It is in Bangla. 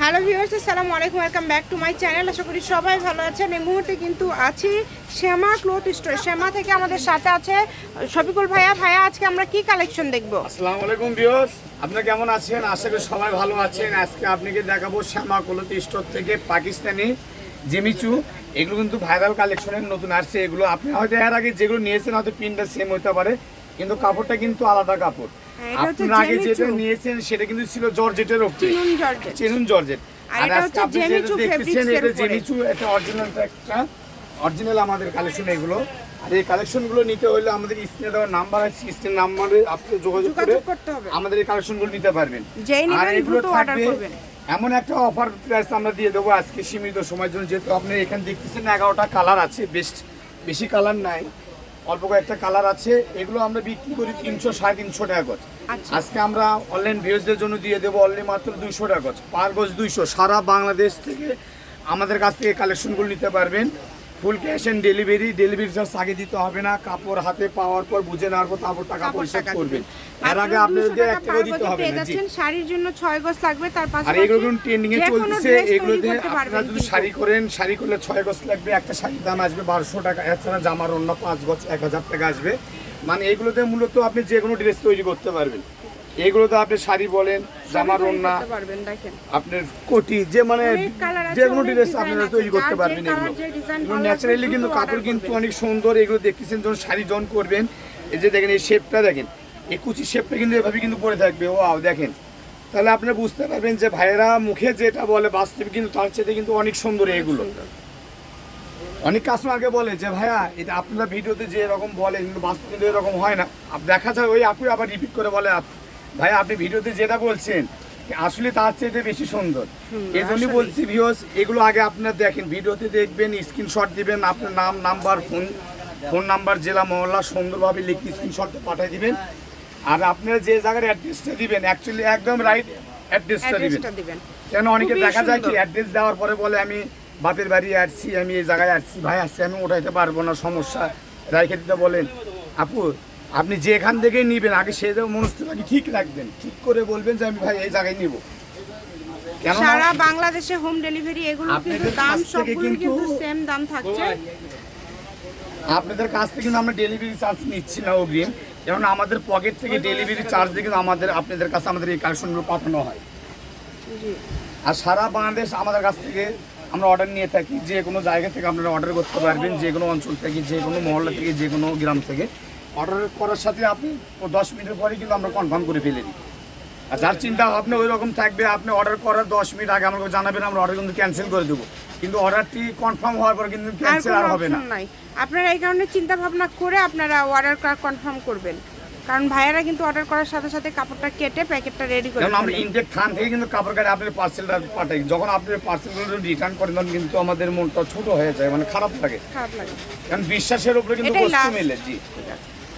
হ্যালো ভিউয়ার্স আসসালামু আলাইকুম welcome back to my channel আশা করি সবাই ভালো আছেন। এই মুহূর্তে কিন্তু আছি শ্যামা ক্লথ স্টোর শ্যামা থেকে আমাদের সাথে আছে শফিকুল ভাইয়া। ভাইয়া আজকে আমরা কি কালেকশন দেখব? আসসালামু আলাইকুম ভিউয়ার্স আপনারা কেমন আছেন? আশা করি সবাই ভালো আছেন। আজকে আপনাকে দেখাবো শ্যামা কলতি স্টোর থেকে পাকিস্তানি জিমিচু। এগুলো কিন্তু ভাইরাল কালেকশনের নতুন আসছে। এগুলো আপনি হয়তো এর আগে যেগুলো নিয়েছেন হয়তো পিনটা সেম হতে পারে। কিন্তু কাপড়টা কিন্তু আলাদা কাপড়। আপনার আগে যেটা নিয়েছেন সেটা কিন্তু ছিল জর্জেটের উপরে চিনুন জর্জেট। চেনুন জর্জেট। আর এটা আজকে হচ্ছে আপনি যেটা জেমিচু দেখতেছেন এটা উপরে। জেমিচু এটা অরিজিনাল একটা। অরিজিনাল আমাদের কালেকশন এগুলো। আর এই কালেকশনগুলো নিতে হলে আমাদের স্ক্রিনে দেওয়া নাম্বার আছে স্ক্রিন নাম্বারে আপনি যোগাযোগ করে আমাদের এই কালেকশনগুলো নিতে পারবেন। আর এগুলো থাকবে করবেন। এমন একটা অফার প্রাইস আমরা দিয়ে দেবো আজকে সীমিত সময়ের জন্য যেহেতু আপনি এখানে দেখতেছেন এগারোটা কালার আছে বেস্ট বেশি কালার নাই। অল্প কয়েকটা কালার আছে এগুলো আমরা বিক্রি করি তিনশো সাড়ে তিনশো টাকা গজ। আচ্ছা। আজকে আমরা অনলাইন ভিউজদের জন্য দিয়ে দেবো অনলি মাত্র দুইশো টাকা গজ। পার গজ দুইশো। সারা বাংলাদেশ থেকে আমাদের কাছ থেকে কালেকশনগুলো নিতে পারবেন। Full cash and delivery delivery charge আগে দিতে হবে না কাপড় হাতে পাওয়ার পর বুঝে নেওয়ার পর তারপর টাকা পরিশোধ করবেন। এর আগে 200 টাকা একটা দিতে হবে না জি শাড়ির জন্য ছয় গজ লাগবে তার পাশে আর এগুলো কিন্তু ট্রেন্ডিং এ dress এগুলোতে আপনারা যদি শাড়ি করেন শাড়ি করলে ছয় গজ লাগবে একটা শাড়ির দাম আসবে বারোশো টাকা এছাড়া জামার অন্য পাঁচ গজ এক হাজার টাকা আসবে। মানে এগুলোতে মূলত আপনি যে কোনো ড্রেস তৈরি করতে পারবেন। এগুলোতে আপনি শাড়ি বলেন জামার ওন্না করতে পারবেন দেখেন। আপনার কোটি যে মানে যে কোনো ড্রেস আপনারা তৈরি করতে পারবেন এগুলো। এগুলো ন্যাচারালি কিন্তু কাপড় কিন্তু অনেক সুন্দর এগুলো দেখতেছেন যখন শাড়ি জন করবেন এই যে দেখেন এই শেপটা দেখেন এই কুচি শেপটা কিন্তু এভাবে কিন্তু পরে থাকবে। ও দেখেন। তাহলে আপনারা বুঝতে পারবেন যে ভাইয়েরা মুখে যেটা বলে বাস্তবে কিন্তু তার চেয়ে কিন্তু অনেক সুন্দর এগুলো। অনেক কাস্টমারকে বলে যে ভাইয়া এটা আপনারা ভিডিওতে যে এরকম বলেন কিন্তু বাস্তবে কিন্তু এরকম হয় না। দেখা যায় ওই আপু আবার রিপিট করে বলে ভাইয়া আপনি ভিডিওতে যেটা বলছেন আসলে তার চেয়ে বেশি সুন্দর। এই জন্যই বলছি ভিউস এগুলো আগে আপনারা দেখেন ভিডিওতে দেখবেন স্ক্রিনশট দিবেন আপনার নাম নাম্বার ফোন ফোন নাম্বার জেলা মহল্লা সুন্দরভাবে লিখে স্ক্রিনশটটা পাঠিয়ে দিবেন। আর আপনারা যে জায়গার অ্যাড্রেসটা দিবেন অ্যাকচুয়ালি একদম রাইট অ্যাড্রেসটা দিবেন। কেন অনেকে দেখা যায় কি অ্যাড্রেস দেওয়ার পরে বলে আমি বাপের বাড়ি আসছি আমি এই জায়গায় আসছি ভাই আসছি আমি উঠাইতে পারব না সমস্যা। রাইখে দিতে বলেন আপু আপনি যেখান থেকেই নিবেন আগে সে মনস্থিতি ঠিক রাখবেন। ঠিক করে বলবেন যে আমি ভাই এই জায়গায় নিব। সারা বাংলাদেশে হোম ডেলিভারি এগুলো কিন্তু দাম থেকে সবগুলো কিন্তু- সেম দাম থাকছে। আপনাদের কাছ থেকে কিন্তু আমরা ডেলিভারি চার্জ নিচ্ছি না অগ্রিম। কারণ আমাদের পকেট থেকে ডেলিভারি চার্জ দিয়ে কিন্তু আমাদের আপনাদের কাছে আমাদের এই কালেকশনগুলো পাঠানো হয়। আর সারা বাংলাদেশ আমাদের কাছ থেকে আমরা অর্ডার নিয়ে থাকি যে কোনো জায়গা থেকে আপনারা অর্ডার করতে পারবেন যে কোনো অঞ্চল থেকে যে কোনো মহল্লা থেকে যে কোনো গ্রাম থেকে। অর্ডার করার সাথে আপনি দশ মিনিট পরে কিন্তু আমরা কনফার্ম করে ফেলে দিই। আর যার চিন্তা ভাবনা ওই রকম থাকবে আপনি অর্ডার করার দশ মিনিট আগে আমাকে জানাবেন আমরা অর্ডার কিন্তু ক্যান্সেল করে দেবো। কিন্তু অর্ডারটি কনফার্ম হওয়ার পরে কিন্তু ক্যান্সেল আর হবে না। আপনারা এই কারণে চিন্তা ভাবনা করে আপনারা অর্ডার কনফার্ম করবেন। কারণ ভাইয়েরা কিন্তু অর্ডার করার সাথে সাথে কাপড়টা কেটে প্যাকেটটা রেডি করে আমরা। ইনটেক খান থেকে কিন্তু কাপড় কাটে আপনার পার্সেলটা পাঠাই। যখন আপনি পার্সেলগুলো রিটার্ন করেন তখন কিন্তু আমাদের মনটা ছোট হয়ে যায় মানে খারাপ লাগে। খারাপ লাগে। কারণ বিশ্বাসের উপরে কিন্তু বস্তু মেলে জি।